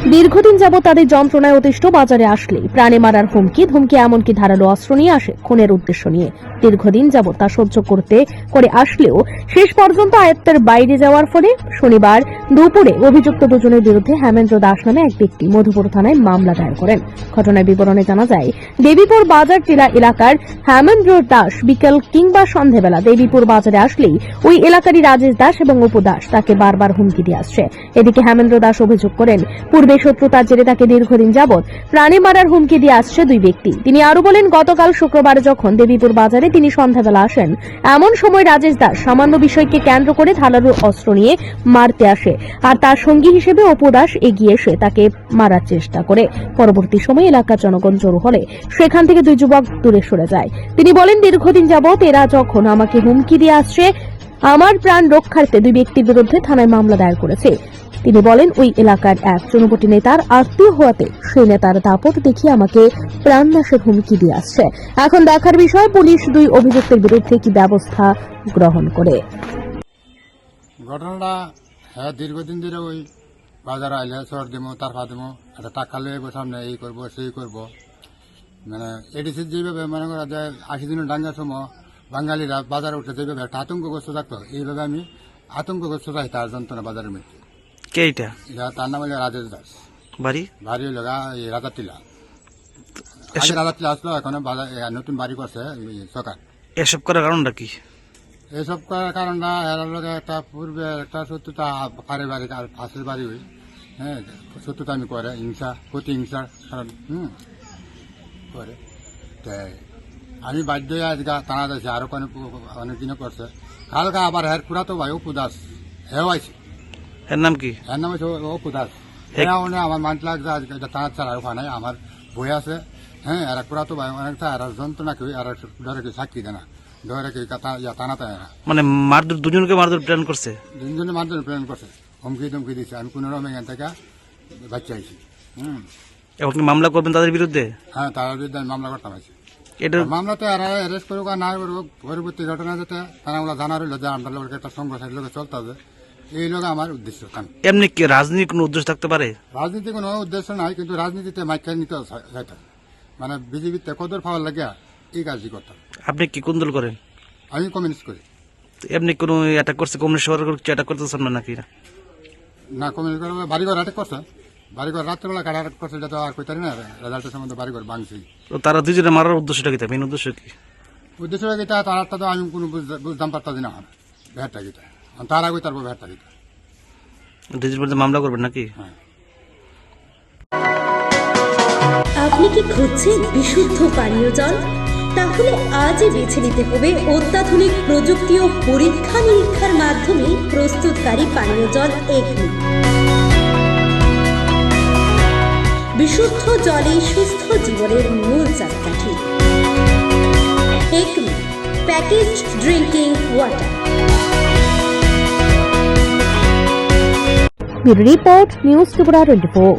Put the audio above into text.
দীর্ঘদিন যাবৎ তাদের যন্ত্রণায় অতিষ্ঠ বাজারে আসলে প্রাণে মারার হুমকি, ধমকি এমনকি ধারালো অস্ত্র নিয়ে আসে খুনের উদ্দেশ্য নিয়ে। দীর্ঘদিন যাবৎ তা সহ্য করতে, করে আসলেও শেষ পর্যন্ত আয়ত্তের বাইরে যাওয়ার ফলে শনিবার দুপুরে অভিযুক্ত দুজনের বিরুদ্ধে হেমেন্দ্র দাস নামে এক ব্যক্তি মধুপুর থানায় মামলা দায়ের করেন। ঘটনার বিবরণে জানা যায়, দেবীপুর বাজার টিলা এলাকার হেমেন্দ্র দাস বিকেল কিংবা সন্ধেবেলা দেবীপুর বাজারে আসলেই ওই এলাকারই রাজেশ দাস এবং অপু দাস তাকে বারবার হুমকি দিয়ে আসছে। এদিকে হেমেন্দ্র দাস অভিযোগ করেন, পূর্বে শত্রুতার জেরে তাকে দীর্ঘদিন যাবৎ প্রাণে মারার হুমকি দিয়ে আসছে দুই ব্যক্তি। তিনি আরও বলেন, গতকাল শুক্রবার যখন দেবীপুর বাজারে তিনি সন্ধ্যাবেলা আসেন, এমন সময় রাজেশ দাস সামান্য বিষয়কে কেন্দ্র করে ধারালো অস্ত্র নিয়ে মারতে আসে আর তার সঙ্গী হিসেবে অপু দাস এগিয়ে এসে তাকে মারার চেষ্টা করে। পরবর্তী সময় এলাকার জনগণ জড়ো হলে সেখান থেকে দুই যুবক দূরে সরে যায়। তিনি বলেন, দীর্ঘদিন যাবৎ এরা যখন আমাকে হুমকি দিয়ে আসছে, আমার প্রাণ রক্ষার্থে দুই ব্যক্তির বিরুদ্ধে থানায় মামলা দায়ের করেছে। তিনি বলেন, ওই এলাকার এক জনপটি নেতার আত্মীয় হওয়াতে সেই নেতার দাপট দেখিয়ে আমাকে প্রাণনাশের হুমকি দিয়ে আসছে। এখন দেখার বিষয়, পুলিশ দুই অভিযুক্তের বিরুদ্ধে কি ব্যবস্থা গ্রহণ করে? ঘটনাটা হ্যাঁ দীর্ঘদিন ধরে ওই বাজার আইলে সর দেবো তারপা দেবো একটা টাকা লইব সামনে, এই করব, সেই করব। মানে এডিসি যেভাবে মনে করা যায়, আশি দিনের ডাঙ্গার সময় বাঙালিরা বাজারে উঠে যেভাবে একটা আতঙ্কগ্রস্ত থাকতো, এইভাবে আমি আতঙ্কগ্রস্ত থাকি তার যন্ত্রণা বাজারের মধ্যে। কে এটা তার নাম হলো রাজেশ দাস। বাড়ি? বাড়ি হলো রাজাটিলা আগে এসব- রাজাটিলা আসলো এখন নতুন বাড়ি করছে সরকার। এসব করার কারণটা কি? এইসব করার কারণটা এর লগে একটা পূর্বে একটা শত্রুতা পারিবারিক আর ফাঁসের বাড়ি হই হ্যাঁ শত্রুতা আমি করে হিংসা প্রতি হিংসার কারণ হুম করে। তাই আমি বাধ্য আজকে টানা দিয়েছি আরও কোনো অনেক দিনও করছে। কালকে আবার হের পুরা তো ভাই অপু দাস হেও আইছে। এর নাম কি? এর নাম হচ্ছে অপু দাস হ্যাঁ উনি আমার মানতে লাগছে আজকে ছাড়া ওখানে আমার বই আছে। হ্যাঁ এরা পুরা তো অনেকটা এরা যন্ত্রণা কেউ এরা ডরে কেউ সাক্ষী দেয় না ডরে কেউ টানা তাই না মানে মারধর দুজনকে মারধর প্ল্যান করছে? তিনজনের মাধ্যমে প্রেরণ করছে হুমকি ধমকি দিচ্ছে আমি কোনো রকম এখান থেকে বাচ্চা আইছি। হুম। এখন কি মামলা করবেন তাদের বিরুদ্ধে? হ্যাঁ তার বিরুদ্ধে আমি মামলা করতাম আছি এটা মামলাতে আর অ্যারেস্ট করুক আর না করুক পরবর্তী ঘটনা যেতে তারা আমরা জানার হইল যে আমরা লোকের একটা সংঘর্ষের লোকে চলতে হবে। এই লোক আমার উদ্দেশ্য এমনি কি রাজনীতির কোনো উদ্দেশ্য থাকতে পারে? রাজনীতি কোনো উদ্দেশ্য নাই কিন্তু রাজনীতিতে মাইকা নিতে চাইতাম মানে বিজেপিতে কদর পাওয়ার লাগে এই কাজই করতাম। আপনি কি কোন দল করেন? আমি কমিউনিস্ট করি। এমনি কোনো অ্যাটাক করছে কমিউনিস্ট সরকার অ্যাটাক করতেছেন না নাকি না কমিউনিস্ট করে বাড়িঘর অ্যাটাক করছে। বাড়িঘর রাত্রেবেলা কাটা অ্যাটাক করছে যাতে আর কইতারি না রেজাল্টের সম্বন্ধে বাড়িঘর ভাঙছি। তো তারা দুজনে মারার উদ্দেশ্যটা কি মেন উদ্দেশ্য কি? উদ্দেশ্য গীতা তারটা তো আমি কোনো বুঝ- বুঝতাম পারতাম না। ভ্যাটটা গীতা তার আগে তারপর ভ্যাটটা ডিজির বিরুদ্ধে মামলা করবেন নাকি? হ্যাঁ। আপনি কি খুঁজছেন বিশুদ্ধ পানীয় জল? তাহলে আজই বেছে নিতে হবে অত্যাধুনিক প্রযুক্তি ও পরীক্ষা নিরীক্ষার মাধ্যমে প্রস্তুতকারী পানীয় জল এগনি বিশুদ্ধ জলে সুস্থ জীবনের মূল চাকাঠি একমি প্যাকেজ ড্রিঙ্কিং ওয়াটার। మీరు రిపోర్ట్ న్యూస్ టుబుడా ట్వంటీ ఫోర్.